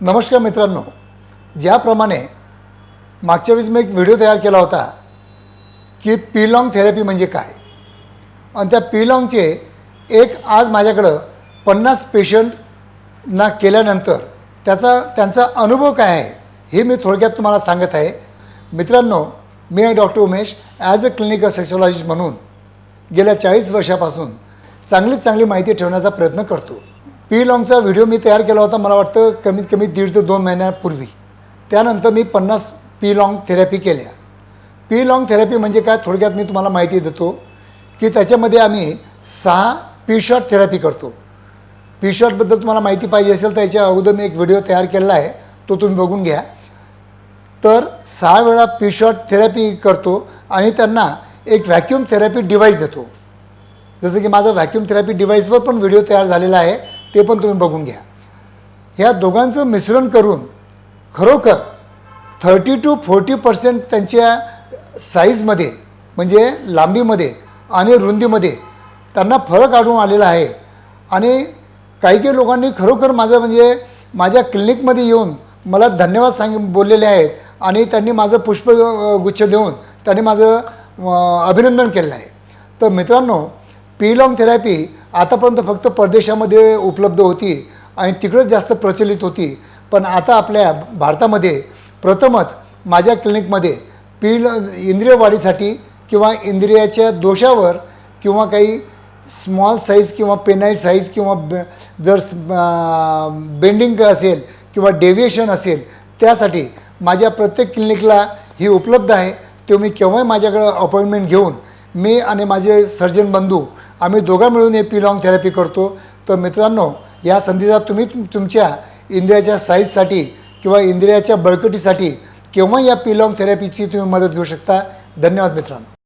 नमस्कार मित्रांनो ज्याप्रमाणे मागच्या वेळेस मी एक व्हिडिओ तयार केला होता की पिलॉंग थेरपी म्हणजे काय? आणि त्या पिलॉंगचे एक आज माझ्याकडं पन्नास पेशंटना केल्यानंतर त्याचा त्यांचा अनुभव काय आहे हे मी थोडक्यात तुम्हाला सांगत आहे. मित्रांनो मी आहे doctor Umesh as a clinical sexologist म्हणून गेल्या चाळीस वर्षापासून चांगलीच चांगली माहिती ठेवण्याचा प्रयत्न करतो. पी लॉंगचा व्हिडिओ मी तयार केला होता मला वाटतं कमीत कमी दीड ते दोन महिन्यापूर्वी. त्यानंतर मी पन्नास पी लॉंग थेरपी केल्या. पी लॉंग थेरपी म्हणजे काय? थोडक्यात मी तुम्हाला माहिती देतो की त्याच्यामध्ये आम्ही सहा पी शॉट थेरपी करतो. पी शॉटबद्दल तुम्हाला माहिती पाहिजे असेल तर याच्या अगोदर मी एक व्हिडिओ तयार केलेला आहे तो तुम्ही बघून घ्या. तर सहा वेळा पी शॉट थेरपी करतो आणि त्यांना एक व्हॅक्यूम थेरपी डिव्हाइस देतो. जसं की माझं व्हॅक्यूम थेरपी डिव्हाइसवर पण व्हिडिओ तयार झालेला आहे. ते पण तुम्ही बघून घ्या. ह्या दोघांचं मिश्रण करून खरोखर थर्टी टू फोर्टी पर्सेंट त्यांच्या साईजमध्ये म्हणजे लांबीमध्ये आणि रुंदीमध्ये त्यांना फरक आढळून आलेला आहे. आणि काही काही लोकांनी खरोखर माझं म्हणजे माझ्या क्लिनिकमध्ये येऊन मला धन्यवाद सांग बोललेले आहेत आणि त्यांनी माझं पुष्पगुच्छ देऊन त्यांनी माझं अभिनंदन केलेलं आहे. तर मित्रांनो पिलॉंग थेरपी आतापर्यंत फक्त परदेशामध्ये उपलब्ध होती आणि तिकडंच जास्त प्रचलित होती. पण आता आपल्या भारतामध्ये प्रथमच माझ्या क्लिनिकमध्ये पील इंद्रिय वाढीसाठी किंवा इंद्रियाच्या दोषावर किंवा काही स्मॉल साईज किंवा पेनाईल साईज किंवा ब- जर बेंडिंग असेल किंवा डेव्हिएशन असेल त्यासाठी माझ्या प्रत्येक क्लिनिकला ही उपलब्ध आहे. तो मी केव्हाही माझ्याकडं अपॉइंटमेंट घेऊन मी आणि माझे सर्जन बंधू आम्ही दोघं मिळून हे पिलॉंग थेरपी करतो. तर मित्रांनो या संधीचा तुम्ही तुमच्या इंद्रियाच्या साईजसाठी किंवा इंद्रियाच्या बळकटीसाठी केव्हा या पिलॉंग थेरपीची तुम्ही मदत घेऊ शकता. धन्यवाद मित्रांनो.